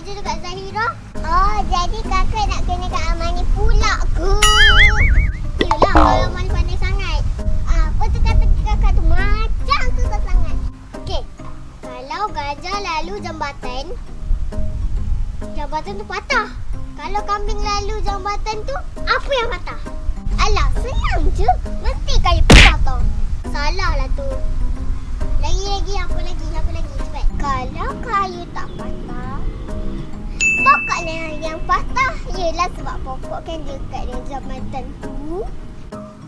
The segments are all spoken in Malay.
je dekat Zahira. Oh, jadi kakak nak kena kat Amani pula ke? Yelah, kalau Amani pandai sangat. Apa tu kata kakak tu macam susah sangat. Okey, kalau gajah lalu jambatan, jambatan tu patah. Kalau kambing lalu jambatan tu, apa yang patah? Ialah sebab pokok kan dekat dengan jambatan tu.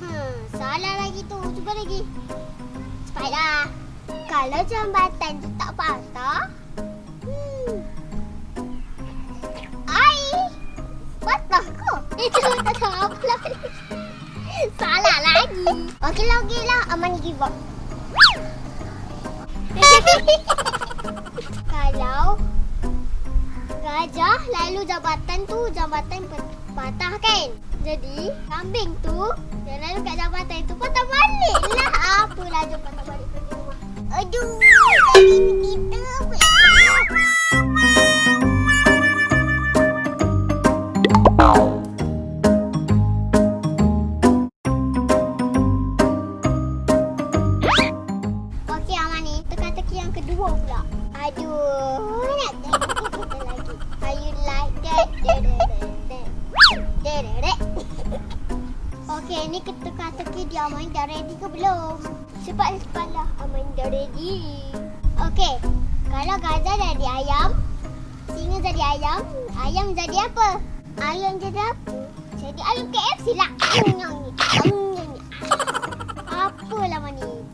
Hmm, salah lagi tu. Cuba lagi. Cepatlah. Kalau jambatan tu tak patah, hmm, lah. Salah lagi. Okey lah, okey lah. Aman give up. Lalu jambatan tu jambatan patah kan? Jadi kambing tu yang lalu kat jambatan tu patah balik lah. Apalah jom patah balik pergi rumah. Aduh, ni kita teka-teki dia Amani dah ready ke belum? Cepat-cepatlah Amani dah ready. Okey, kalau gajah jadi ayam, singa jadi ayam, ayam jadi apa? Ayam jadi apa? Jadi ayam KFC lah. Apalah Mani?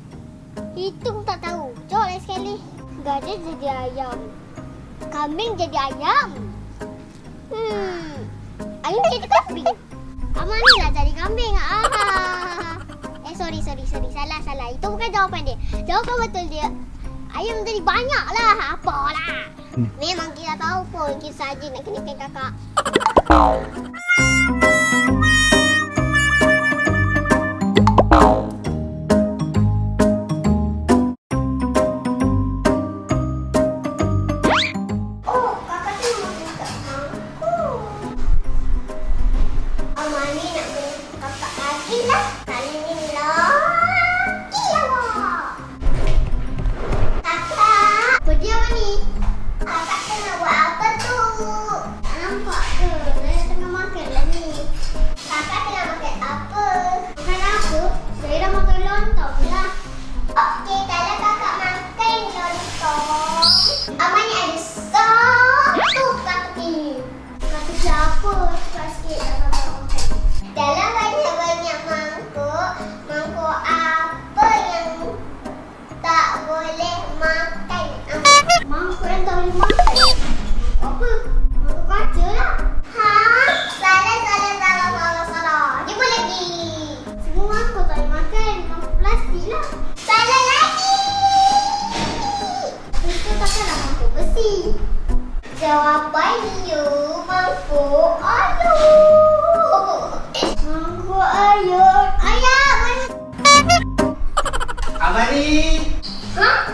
Hitung tak tahu. Jawab sekali. Gajah jadi ayam. Kambing jadi ayam. Hmm. Ayam jadi kambing. Amal ni lah jadi kambing. Ah. Eh sorry sorry sorry. Salah salah. Itu bukan jawapan dia. Jawapan betul dia. Ayam jadi banyak lah. Apalah. Hmm. Memang kita tahu pun kita saja nak kenakan kakak. jawapan you mampu ayo. Mampu ayo. Ayam. Amari. Hah?